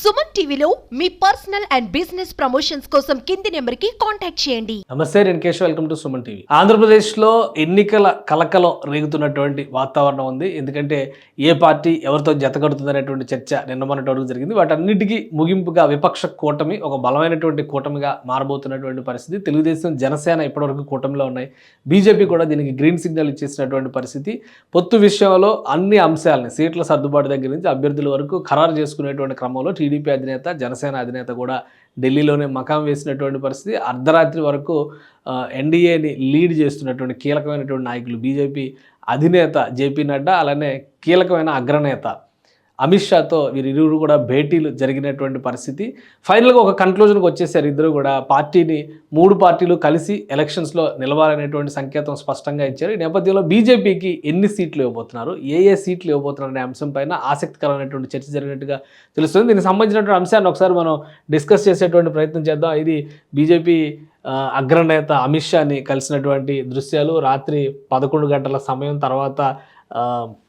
సుమన్ టీవీలో మీ personal and business promotions కోసం కింది నెంబర్కి కాంటాక్ట్ చేయండి. నమస్తే నేను Keshav. Welcome to Suman TV. ఆంధ్రప్రదేశ్లో ఎన్నికల కలకలం రేగుతున్నటువంటి వాతావరణం ఉంది. ఎందుకంటే ఏ పార్టీ ఎవరితో జతకడుతుంది అనేటువంటి చర్చ నిన్న మొన్నటి వరకు జరిగింది. వాటన్నిటికీ ముగింపుగా విపక్ష కూటమి ఒక బలమైనటువంటి కూటమిగా మారబోతున్నటువంటి పరిస్థితి. తెలుగుదేశం జనసేన ఇప్పటివరకు కూటమిలో ఉన్నాయి. బీజేపీ కూడా దీనికి గ్రీన్ సిగ్నల్ ఇచ్చేసినటువంటి పరిస్థితి. పొత్తు విషయంలో అన్ని అంశాలని సీట్ల సర్దుబాటు దగ్గర నుంచి అభ్యర్థుల వరకు ఖరారు చేసుకునేటువంటి క్రమంలో టీడీపీ అధినేత జనసేన అధినేత కూడా ఢిల్లీలోనే మకాం వేసినటువంటి పరిస్థితి. అర్ధరాత్రి వరకు ఎన్డీఏని లీడ్ చేస్తున్నటువంటి కీలకమైనటువంటి నాయకులు బీజేపీ అధినేత జేపీ నడ్డా అలానే కీలకమైన అగ్రనేత అమిత్ షాతో వీరిరువురు కూడా భేటీలు జరిగినటువంటి పరిస్థితి. ఫైనల్గా ఒక కన్క్లూజన్కి వచ్చేసారు ఇద్దరు కూడా. పార్టీని మూడు పార్టీలు కలిసి ఎలక్షన్స్లో నిలవాలనేటువంటి సంకేతం స్పష్టంగా ఇచ్చారు. ఈ నేపథ్యంలో బీజేపీకి ఎన్ని సీట్లు ఇవ్వబోతున్నారు? ఏ ఏ సీట్లు ఇవ్వబోతున్నారు అనే అంశం పైన ఆసక్తికరమైనటువంటి చర్చ జరిగినట్టుగా తెలుస్తుంది. దీనికి సంబంధించినటువంటి అంశాన్ని ఒకసారి మనం డిస్కస్ చేసేటువంటి ప్రయత్నం చేద్దాం. ఇది బీజేపీ అగ్రనేత అమిత్ షాని కలిసినటువంటి దృశ్యాలు. రాత్రి పదకొండు గంటల సమయం తర్వాత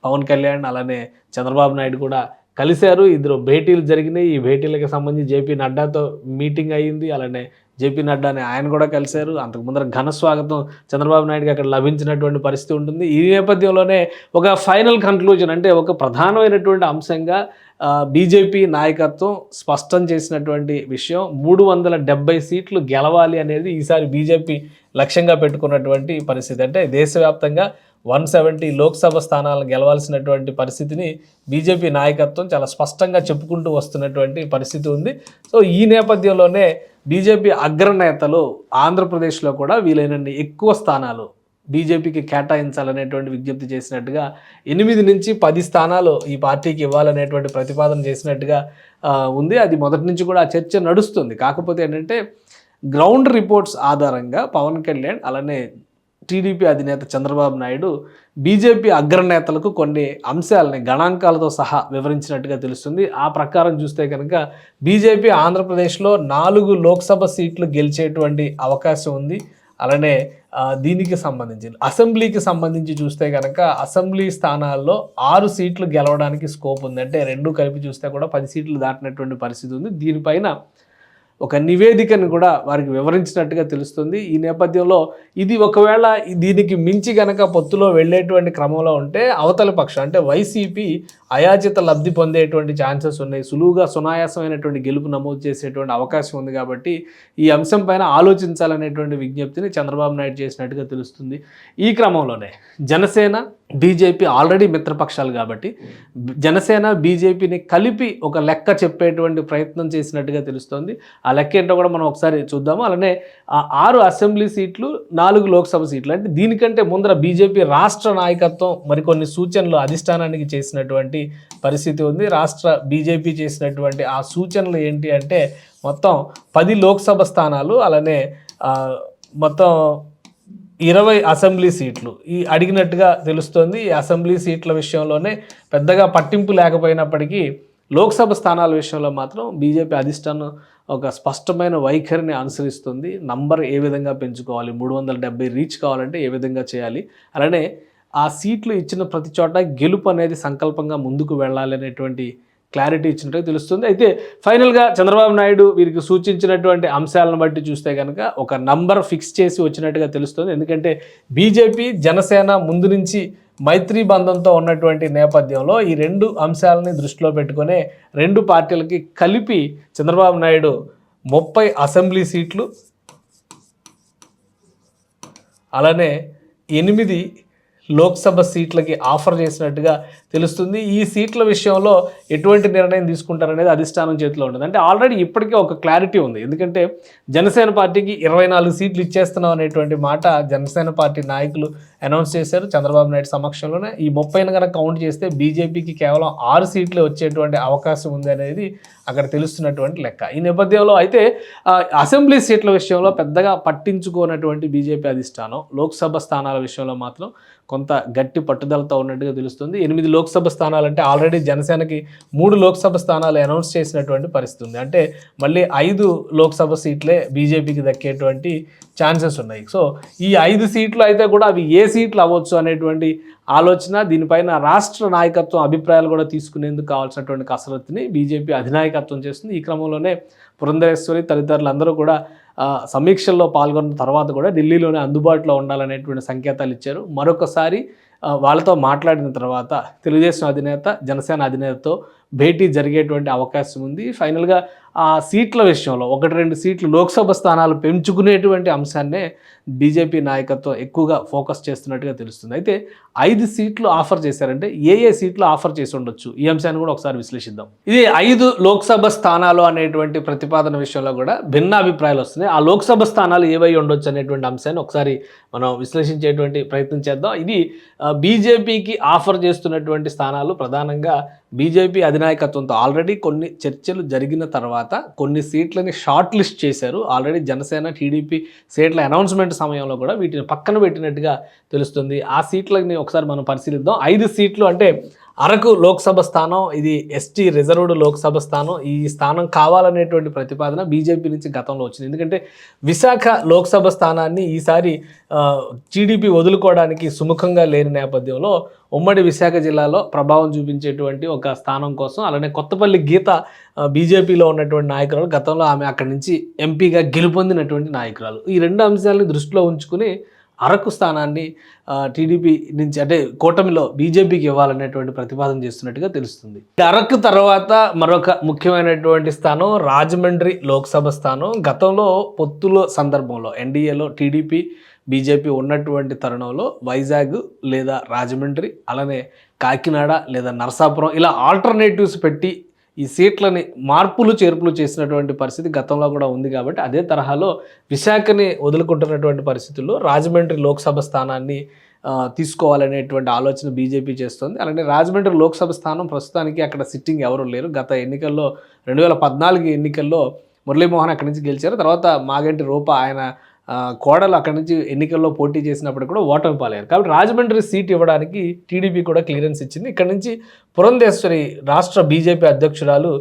పవన్ కళ్యాణ్ అలానే చంద్రబాబు నాయుడు కూడా కలిశారు. ఇద్దరు భేటీలు జరిగినాయి. ఈ భేటీలకు సంబంధించి జేపీ నడ్డాతో మీటింగ్ అయ్యింది. అలానే జేపీ నడ్డాని ఆయన కూడా కలిశారు. అంతకు ముందర ఘన స్వాగతం చంద్రబాబు నాయుడుకి అక్కడ లభించినటువంటి పరిస్థితి ఉంటుంది. ఈ నేపథ్యంలోనే ఒక ఫైనల్ కన్క్లూజన్ అంటే ఒక ప్రధానమైనటువంటి అంశంగా బీజేపీ నాయకత్వం స్పష్టం చేసినటువంటి విషయం మూడు వందల డెబ్బై సీట్లు గెలవాలి అనేది ఈసారి బీజేపీ లక్ష్యంగా పెట్టుకున్నటువంటి పరిస్థితి. అంటే దేశవ్యాప్తంగా వన్ సెవెంటీ లోక్సభ స్థానాలను గెలవాల్సినటువంటి పరిస్థితిని బీజేపీ నాయకత్వం చాలా స్పష్టంగా చెప్పుకుంటూ వస్తున్నటువంటి పరిస్థితి ఉంది. సో ఈ నేపథ్యంలోనే బీజేపీ అగ్రనేతలు ఆంధ్రప్రదేశ్లో కూడా వీలైనన్ని ఎక్కువ స్థానాలు బీజేపీకి కేటాయించాలనేటువంటి విజ్ఞప్తి చేసినట్టుగా ఎనిమిది నుంచి పది స్థానాలు ఈ పార్టీకి ఇవ్వాలనేటువంటి ప్రతిపాదన చేసినట్టుగా ఉంది. అది మొదటి నుంచి కూడా ఆ చర్చ నడుస్తుంది. కాకపోతే ఏంటంటే గ్రౌండ్ రిపోర్ట్స్ ఆధారంగా పవన్ కళ్యాణ్ అలానే టీడీపీ అధినేత చంద్రబాబు నాయుడు బీజేపీ అగ్రనేతలకు కొన్ని అంశాలని గణాంకాలతో సహా వివరించినట్టుగా తెలుస్తుంది. ఆ ప్రకారం చూస్తే కనుక బీజేపీ ఆంధ్రప్రదేశ్లో నాలుగు లోక్సభ సీట్లు గెలిచేటువంటి అవకాశం ఉంది. అలానే దీనికి సంబంధించి అసెంబ్లీకి సంబంధించి చూస్తే కనుక అసెంబ్లీ స్థానాల్లో ఆరు సీట్లు గెలవడానికి స్కోప్ ఉంది అంటే రెండు కలిపి చూస్తే కూడా పది సీట్లు దాటినటువంటి పరిస్థితి ఉంది. దీనిపైన ఒక నివేదికను కూడా వారికి వివరించినట్టుగా తెలుస్తుంది. ఈ నేపథ్యంలో ఇది ఒకవేళ దీనికి మించి గనక పొత్తులో వెళ్ళేటువంటి క్రమంలో ఉంటే అవతల పక్షం అంటే వైసీపీ అయాచిత లబ్ధి పొందేటువంటి ఛాన్సెస్ ఉన్నాయి. సులువుగా సునాయాసమైనటువంటి గెలుపు నమోదు చేసేటువంటి అవకాశం ఉంది కాబట్టి ఈ అంశం పైన ఆలోచించాలనేటువంటి విజ్ఞప్తిని చంద్రబాబు నాయుడు చేసినట్టుగా తెలుస్తుంది. ఈ క్రమంలోనే జనసేన బీజేపీ ఆల్రెడీ మిత్రపక్షాలు కాబట్టి జనసేన బీజేపీని కలిపి ఒక లెక్క చెప్పేటువంటి ప్రయత్నం చేసినట్టుగా తెలుస్తోంది. ఆ లెక్క ఏంటో కూడా మనం ఒకసారి చూద్దాము. అలానే ఆరు అసెంబ్లీ సీట్లు నాలుగు లోక్సభ సీట్లు అంటే దీనికంటే ముందర బీజేపీ రాష్ట్ర నాయకత్వం మరికొన్ని సూచనలు అధిష్టానానికి చేసినటువంటి పరిస్థితి ఉంది. రాష్ట్ర బీజేపీ చేసినటువంటి ఆ సూచనలు ఏంటి అంటే మొత్తం పది లోక్సభ స్థానాలు అలానే మొత్తం ఇరవై అసెంబ్లీ సీట్లు. ఈ అడిగినట్టుగా తెలుస్తోంది. ఈ అసెంబ్లీ సీట్ల విషయంలోనే పెద్దగా పట్టింపు లేకపోయినప్పటికీ లోక్సభ స్థానాల విషయంలో మాత్రం బీజేపీ అధిష్టానం ఒక స్పష్టమైన వైఖరిని అనుసరిస్తుంది. నంబర్ ఏ విధంగా పెంచుకోవాలి? మూడు వందల డెబ్బై రీచ్ కావాలంటే ఏ విధంగా చేయాలి? అలానే ఆ సీట్లు ఇచ్చిన ప్రతి చోట గెలుపు అనేది సంకల్పంగా ముందుకు వెళ్ళాలి అనేటువంటి క్లారిటీ ఇచ్చినట్టు తెలుస్తుంది. అయితే ఫైనల్గా చంద్రబాబు నాయుడు వీరికి సూచించినటువంటి అంశాలను బట్టి చూస్తే కనుక ఒక నంబర్ ఫిక్స్ చేసి వచ్చినట్టుగా తెలుస్తుంది. ఎందుకంటే బీజేపీ జనసేన ముందు నుంచి మైత్రి బంధంతో ఉన్నటువంటి నేపథ్యంలో ఈ రెండు అంశాలని దృష్టిలో పెట్టుకునే రెండు పార్టీలకి కలిపి చంద్రబాబు నాయుడు ముప్పై అసెంబ్లీ సీట్లు అలానే ఎనిమిది లోక్సభ సీట్లకి ఆఫర్ చేసినట్టుగా తెలుస్తుంది. ఈ సీట్ల విషయంలో ఎటువంటి నిర్ణయం తీసుకుంటారనేది అధిష్టానం చేతిలో ఉంటుంది అంటే ఆల్రెడీ ఇప్పటికే ఒక క్లారిటీ ఉంది. ఎందుకంటే జనసేన పార్టీకి ఇరవై నాలుగు సీట్లు ఇచ్చేస్తున్నాం అనేటువంటి మాట జనసేన పార్టీ నాయకులు అనౌన్స్ చేశారు. చంద్రబాబు నాయుడు సమక్షంలోనే. ఈ ముప్పైను కనుక కౌంట్ చేస్తే బీజేపీకి కేవలం ఆరు సీట్లు వచ్చేటువంటి అవకాశం ఉంది అనేది అక్కడ తెలుస్తున్నటువంటి లెక్క. ఈ నేపథ్యంలో అయితే అసెంబ్లీ సీట్ల విషయంలో పెద్దగా పట్టించుకోనటువంటి బీజేపీ అధిష్టానం లోక్సభ స్థానాల విషయంలో మాత్రం కొంత గట్టి పట్టుదలతో ఉన్నట్టుగా తెలుస్తుంది. ఎనిమిది లోక్సభ స్థానాలు అంటే ఆల్రెడీ జనసేనకి మూడు లోక్సభ స్థానాలు అనౌన్స్ చేసినటువంటి పరిస్థితి ఉంది. అంటే మళ్ళీ ఐదు లోక్సభ సీట్లే బీజేపీకి దక్కేటువంటి ఛాన్సెస్ ఉన్నాయి. సో ఈ ఐదు సీట్లు అయితే కూడా అవి ఏ సీట్లు అవ్వచ్చు అనేటువంటి ఆలోచన దీనిపైన రాష్ట్ర నాయకత్వం అభిప్రాయాలు కూడా తీసుకునేందుకు కావాల్సినటువంటి కసరత్తుని బీజేపీ అధినాయకత్వం చేస్తుంది. ఈ క్రమంలోనే పురంధరేశ్వరి తదితరులందరూ కూడా సమీక్షల్లో పాల్గొన్న తర్వాత కూడా ఢిల్లీలోనే అందుబాటులో ఉండాలనేటువంటి సంకేతాలు ఇచ్చారు. మరొకసారి వాళ్ళతో మాట్లాడిన తర్వాత తెలుగుదేశం అధినేత జనసేన అధినేతతో భేటీ జరిగేటువంటి అవకాశం ఉంది. ఫైనల్గా ఆ సీట్ల విషయంలో ఒకటి రెండు సీట్లు లోక్సభ స్థానాలు పెంచుకునేటువంటి అంశాన్నే బీజేపీ నాయకత్వం ఎక్కువగా ఫోకస్ చేస్తున్నట్టుగా తెలుస్తుంది. అయితే ఐదు సీట్లు ఆఫర్ చేశారంటే ఏ ఏ సీట్లు ఆఫర్ చేసి ఉండొచ్చు? ఈ అంశాన్ని కూడా ఒకసారి విశ్లేషిద్దాం. ఇది ఐదు లోక్సభ స్థానాలు అనేటువంటి ప్రతిపాదన విషయంలో కూడా భిన్న అభిప్రాయాలు వస్తున్నాయి. ఆ లోక్సభ స్థానాలు ఏవై ఉండొచ్చు అనేటువంటి అంశాన్ని ఒకసారి మనం విశ్లేషించేటువంటి ప్రయత్నం చేద్దాం. ఇది బీజేపీకి ఆఫర్ చేస్తున్నటువంటి స్థానాలు ప్రధానంగా బీజేపీ అధినాయకత్వంతో ఆల్రెడీ కొన్ని చర్చలు జరిగిన తర్వాత కొన్ని సీట్లని షార్ట్ లిస్ట్ చేశారు. ఆల్రెడీ జనసేన టీడీపీ సీట్ల అనౌన్స్మెంట్ సమయంలో కూడా వీటిని పక్కన పెట్టినట్టుగా తెలుస్తుంది. ఆ సీట్లని ఒకసారి మనం పరిశీలిద్దాం. ఐదు సీట్లు అంటే అరకు లోక్సభ స్థానం ఇది ఎస్టీ రిజర్వ్డ్ లోక్సభ స్థానం ఈ స్థానం కావాలనేటువంటి ప్రతిపాదన బీజేపీ నుంచి గతంలో వచ్చింది. ఎందుకంటే విశాఖ లోక్సభ స్థానాన్ని ఈసారి టీడీపీ వదులుకోవడానికి సుముఖంగా లేని నేపథ్యంలో ఉమ్మడి విశాఖ జిల్లాలో ప్రభావం చూపించేటువంటి ఒక స్థానం కోసం అలానే కొత్తపల్లి గీత బీజేపీలో ఉన్నటువంటి నాయకురాలు గతంలో ఆమె అక్కడి నుంచి ఎంపీగా గెలుపొందినటువంటి నాయకురాలు. ఈ రెండు అంశాలని దృష్టిలో ఉంచుకుని అరకు స్థానాన్ని టీడీపీ నుంచి అంటే కూటమిలో బీజేపీకి ఇవ్వాలనేటువంటి ప్రతిపాదన చేస్తున్నట్టుగా తెలుస్తుంది. అరకు తర్వాత మరొక ముఖ్యమైనటువంటి స్థానం రాజమండ్రి లోక్సభ స్థానం. గతంలో పొత్తుల సందర్భంలో ఎన్డీఏలో టీడీపీ బీజేపీ ఉన్నటువంటి తరుణంలో వైజాగ్ లేదా రాజమండ్రి అలానే కాకినాడ లేదా నరసాపురం ఇలా ఆల్టర్నేటివ్స్ పెట్టి ఈ సీట్లని మార్పులు చేర్పులు చేసినటువంటి పరిస్థితి గతంలో కూడా ఉంది కాబట్టి అదే తరహాలో విశాఖని వదులుకుంటున్నటువంటి పరిస్థితుల్లో రాజమండ్రి లోక్సభ స్థానాన్ని తీసుకోవాలనేటువంటి ఆలోచన బీజేపీ చేస్తుంది. అలాగే రాజమండ్రి లోక్సభ స్థానం ప్రస్తుతానికి అక్కడ సిట్టింగ్ ఎవరు లేరు. గత ఎన్నికల్లో రెండు వేల పద్నాలుగు ఎన్నికల్లో మురళీమోహన్ అక్కడి నుంచి గెలిచారు. తర్వాత మాగంటి రూప ఆయన కోడలు అక్కడి నుంచి ఎన్నికల్లో పోటీ చేసినప్పుడు కూడా ఓటమి పాలయ్యారు కాబట్టి రాజమండ్రి సీట్ ఇవ్వడానికి టీడీపీ కూడా క్లియరెన్స్ ఇచ్చింది. ఇక్కడ నుంచి పురంధేశ్వరి రాష్ట్ర బీజేపీ అధ్యక్షురాలు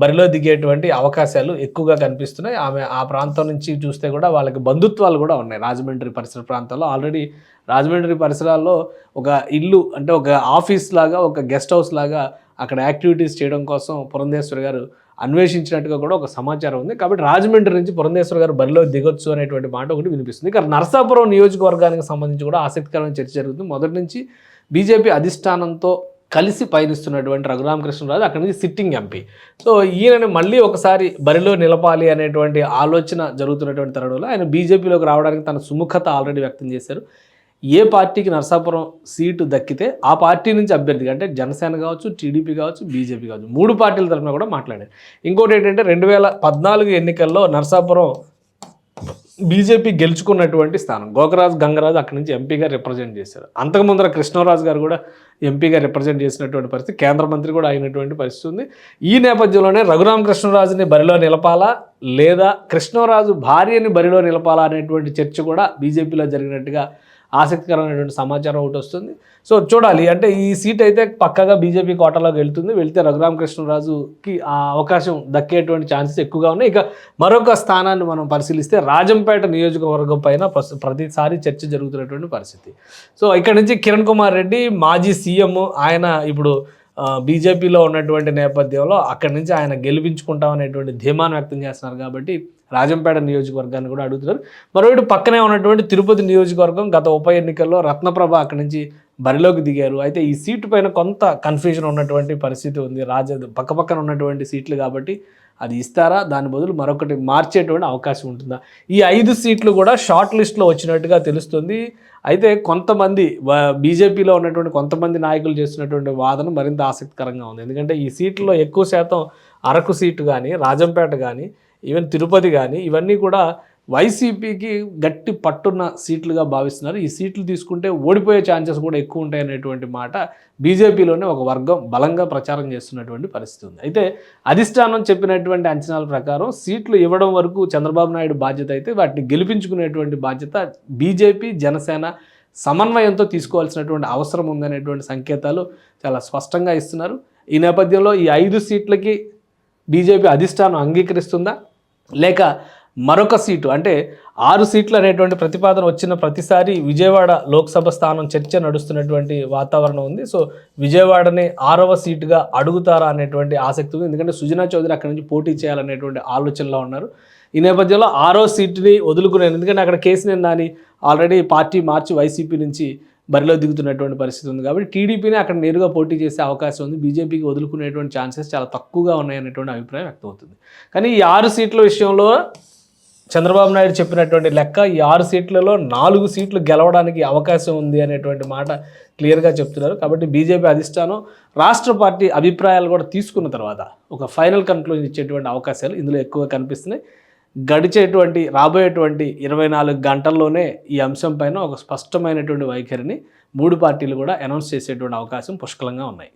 బరిలో దిగేటువంటి అవకాశాలు ఎక్కువగా కనిపిస్తున్నాయి. ఆమె ఆ ప్రాంతం నుంచి చూస్తే కూడా వాళ్ళకి బంధుత్వాలు కూడా ఉన్నాయి. రాజమండ్రి పరిసర ప్రాంతాల్లో ఆల్రెడీ రాజమండ్రి పరిసరాల్లో ఒక ఇల్లు అంటే ఒక ఆఫీస్ లాగా ఒక గెస్ట్ హౌస్ లాగా అక్కడ యాక్టివిటీస్ చేయడం కోసం పురంధేశ్వరి గారు అన్వేషించినట్టుగా కూడా ఒక సమాచారం ఉంది. కాబట్టి రాజమండ్రి నుంచి పురంధేశ్వర గారు బరిలో దిగొచ్చు అనేటువంటి మాట ఒకటి వినిపిస్తుంది. ఇక నరసాపురం నియోజకవర్గానికి సంబంధించి కూడా ఆసక్తికరమైన చర్చ జరుగుతుంది. మొదటి నుంచి బీజేపీ అధిష్టానంతో కలిసి పయనిస్తున్నటువంటి రఘురామకృష్ణరాజు అక్కడి నుంచి సిట్టింగ్ ఎంపీ. సో ఈయనని మళ్ళీ ఒకసారి బరిలో నిలపాలి అనేటువంటి ఆలోచన జరుగుతున్నటువంటి తరుణంలో ఆయన బీజేపీలోకి రావడానికి తన సుముఖత ఆల్రెడీ వ్యక్తం చేశారు. ఏ పార్టీకి నరసాపురం సీటు దక్కితే ఆ పార్టీ నుంచి అభ్యర్థిగా అంటే జనసేన కావచ్చు టీడీపీ కావచ్చు బీజేపీ కావచ్చు మూడు పార్టీల తరఫున కూడా మాట్లాడారు. ఇంకోటి ఏంటంటే రెండు వేల పద్నాలుగు ఎన్నికల్లో నరసాపురం బీజేపీ గెలుచుకున్నటువంటి స్థానం. గోకరాజు గంగరాజు అక్కడి నుంచి ఎంపీగా రిప్రజెంట్ చేశారు. అంతకు ముందర కృష్ణరాజు గారు కూడా ఎంపీగా రిప్రజెంట్ చేసినటువంటి పరిస్థితి కేంద్ర మంత్రి కూడా అయినటువంటి పరిస్థితి ఉంది. ఈ నేపథ్యంలోనే రఘురామ కృష్ణరాజుని బరిలో నిలపాలా లేదా కృష్ణరాజు భార్యని బరిలో నిలపాలా అనేటువంటి చర్చ కూడా బీజేపీలో జరిగినట్టుగా ఆసక్తికరమైనటువంటి సమాచారం ఒకటి వస్తుంది. సో చూడాలి అంటే ఈ సీట్ అయితే పక్కగా బీజేపీ కోటలోకి వెళ్తుంది. వెళ్తే రఘురామకృష్ణరాజుకి ఆ అవకాశం దక్కేటువంటి ఛాన్సెస్ ఎక్కువగా ఉన్నాయి. ఇక మరొక స్థానాన్ని మనం పరిశీలిస్తే రాజంపేట నియోజకవర్గం పైన ప్రతిసారి చర్చ జరుగుతున్నటువంటి పరిస్థితి. సో ఇక్కడ నుంచి కిరణ్ కుమార్ రెడ్డి మాజీ సీఎం ఆయన ఇప్పుడు బీజేపీలో ఉన్నటువంటి నేపథ్యంలో అక్కడి నుంచి ఆయన గెలిపించుకుంటామనేటువంటి ధీమాను వ్యక్తం చేస్తున్నారు కాబట్టి రాజంపేట నియోజకవర్గాన్ని కూడా అడుగుతున్నారు. మరోటి పక్కనే ఉన్నటువంటి తిరుపతి నియోజకవర్గం గత ఉప ఎన్నికల్లో రత్నప్రభ అక్కడి నుంచి బరిలోకి దిగారు. అయితే ఈ సీటు పైన కొంత కన్ఫ్యూజన్ ఉన్నటువంటి పరిస్థితి ఉంది. రాజ పక్కపక్కన ఉన్నటువంటి సీట్లు కాబట్టి అది ఇస్తారా? దాని బదులు మరొకటి మార్చేటువంటి అవకాశం ఉంటుందా? ఈ ఐదు సీట్లు కూడా షార్ట్ లిస్ట్లో వచ్చినట్టుగా తెలుస్తుంది. అయితే కొంతమంది బీజేపీలో ఉన్నటువంటి కొంతమంది నాయకులు చేస్తున్నటువంటి వాదన మరింత ఆసక్తికరంగా ఉంది. ఎందుకంటే ఈ సీట్లో ఎక్కువ శాతం అరకు సీటు కానీ రాజంపేట కానీ ఈవెన్ తిరుపతి కానీ ఇవన్నీ కూడా వైసీపీకి గట్టి పట్టున్న సీట్లుగా భావిస్తున్నారు. ఈ సీట్లు తీసుకుంటే ఓడిపోయే ఛాన్సెస్ కూడా ఎక్కువ ఉంటాయనేటువంటి మాట బీజేపీలోనే ఒక వర్గం బలంగా ప్రచారం చేస్తున్నటువంటి పరిస్థితి ఉంది. అయితే అధిష్టానం చెప్పినటువంటి అంచనాల ప్రకారం సీట్లు ఇవ్వడం వరకు చంద్రబాబు నాయుడు బాధ్యత అయితే వాటిని గెలిపించుకునేటువంటి బాధ్యత బీజేపీ జనసేన సమన్వయంతో తీసుకోవాల్సినటువంటి అవసరం ఉందనేటువంటి సంకేతాలు చాలా స్పష్టంగా ఇస్తున్నారు. ఈ నేపథ్యంలో ఈ ఐదు సీట్లకి బీజేపీ అధిష్టానం అంగీకరిస్తుందా? లేక మరొక సీటు అంటే ఆరు సీట్లు అనేటువంటి ప్రతిపాదన వచ్చిన ప్రతిసారి విజయవాడ లోక్సభ స్థానం చర్చ నడుస్తున్నటువంటి వాతావరణం ఉంది. సో విజయవాడని ఆరవ సీటుగా అడుగుతారా అనేటువంటి ఆసక్తి ఉంది. ఎందుకంటే సుజనా చౌదరి అక్కడి నుంచి పోటీ చేయాలనేటువంటి ఆలోచనలో ఉన్నారు. ఈ నేపథ్యంలో ఆరో సీటుని వదులుకునేది ఎందుకంటే అక్కడ కేసీఆర్ నాని ఆల్రెడీ పార్టీ మార్చి వైసీపీ నుంచి బరిలో దిగుతున్నటువంటి పరిస్థితి ఉంది. కాబట్టి టీడీపీని అక్కడ నేరుగా పోటీ చేసే అవకాశం ఉంది. బీజేపీకి వదులుకునేటువంటి ఛాన్సెస్ చాలా తక్కువగా ఉన్నాయనేటువంటి అభిప్రాయం వ్యక్తమవుతుంది. కానీ ఈ ఆరు సీట్ల విషయంలో చంద్రబాబు నాయుడు చెప్పినటువంటి లెక్క ఈ ఆరు సీట్లలో నాలుగు సీట్లు గెలవడానికి అవకాశం ఉంది అనేటువంటి మాట క్లియర్గా చెప్తున్నారు. కాబట్టి బీజేపీ అధిష్టానం రాష్ట్ర పార్టీ అభిప్రాయాలు కూడా తీసుకున్న తర్వాత ఒక ఫైనల్ కన్క్లూజన్ ఇచ్చేటువంటి అవకాశాలు ఇందులో ఎక్కువ కనిపిస్తున్నాయి. గడిచేటువంటి రాబోయేటువంటి ఇరవై నాలుగు గంటల్లోనే ఈ అంశం పైన ఒక స్పష్టమైనటువంటి వైఖరిని మూడు పార్టీలు కూడా అనౌన్స్ చేసేటువంటి అవకాశం పుష్కలంగా ఉన్నాయి.